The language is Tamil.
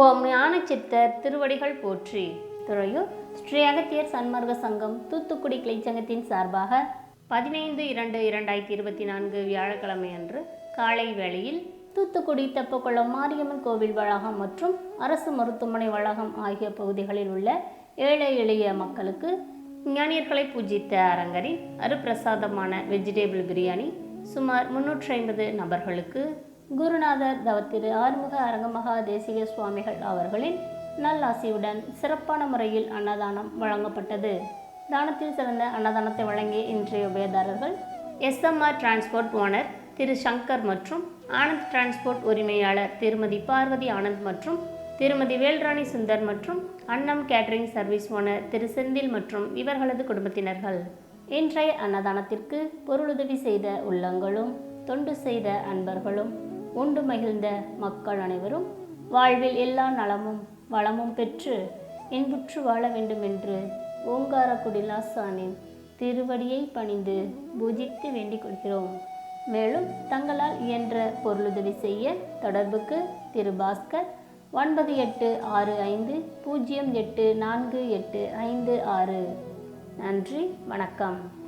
ஓம் ஞானச்சித்தர் திருவடிகள் போற்றி. துறையூர் ஸ்ரீ அகத்தியர் சன்மார்க்க சங்கம் தூத்துக்குடி கிளைச்சங்கத்தின் சார்பாக பதினைந்து இரண்டு இரண்டாயிரத்தி இருபத்தி நான்கு வியாழக்கிழமை அன்று காலை வேளையில் தூத்துக்குடி தெப்பக்குளம் மாரியம்மன் கோவில் வளாகம் மற்றும் அரசு மருத்துவமனை வளாகம் ஆகிய பகுதிகளில் உள்ள ஏழை எளிய மக்களுக்கு ஞானியர்களை பூஜித்த அரங்கரின் அருப்பிரசாதமான வெஜிடேபிள் பிரியாணி சுமார் முன்னூற்றி ஐம்பது நபர்களுக்கு குருநாதர் தவத்திரு ஆறுமுக அரங்கமகா தேசிக சுவாமிகள் அவர்களின் நல்லாசியுடன் சிறப்பான முறையில் அன்னதானம் வழங்கப்பட்டது. தானத்தில் சிறந்த அன்னதானத்தை வழங்கிய இன்றைய உபயதாரர்கள் SMR transport owner Thiru Shankar மற்றும் ஆனந்த் டிரான்ஸ்போர்ட் உரிமையாளர் திருமதி பார்வதி ஆனந்த் மற்றும் திருமதி வேல்ராணி சுந்தர் மற்றும் அன்னம் கேட்டரிங் சர்வீஸ் ஓனர் திரு செந்தில் மற்றும் இவர்களது குடும்பத்தினர்கள். இன்றைய அன்னதானத்திற்கு பொருளுதவி செய்த உள்ளங்களும் தொண்டு செய்த அன்பர்களும் உண்டு மகிழ்ந்த மக்கள் அனைவரும் வாழ்வில் எல்லா நலமும் வளமும் பெற்று இன்புற்று வாழ வேண்டும் என்று ஓங்காரக்குடி லாசானின் திருவடியை பணிந்து பூஜித்து வேண்டிக் கொள்கிறோம். மேலும் தங்களால் இயன்ற பொருளுதவி செய்ய தொடர்புக்கு திரு பாஸ்கர் ஒன்பது எட்டு ஆறு ஐந்து பூஜ்ஜியம் எட்டு நான்கு எட்டு ஐந்து ஆறு. நன்றி வணக்கம்.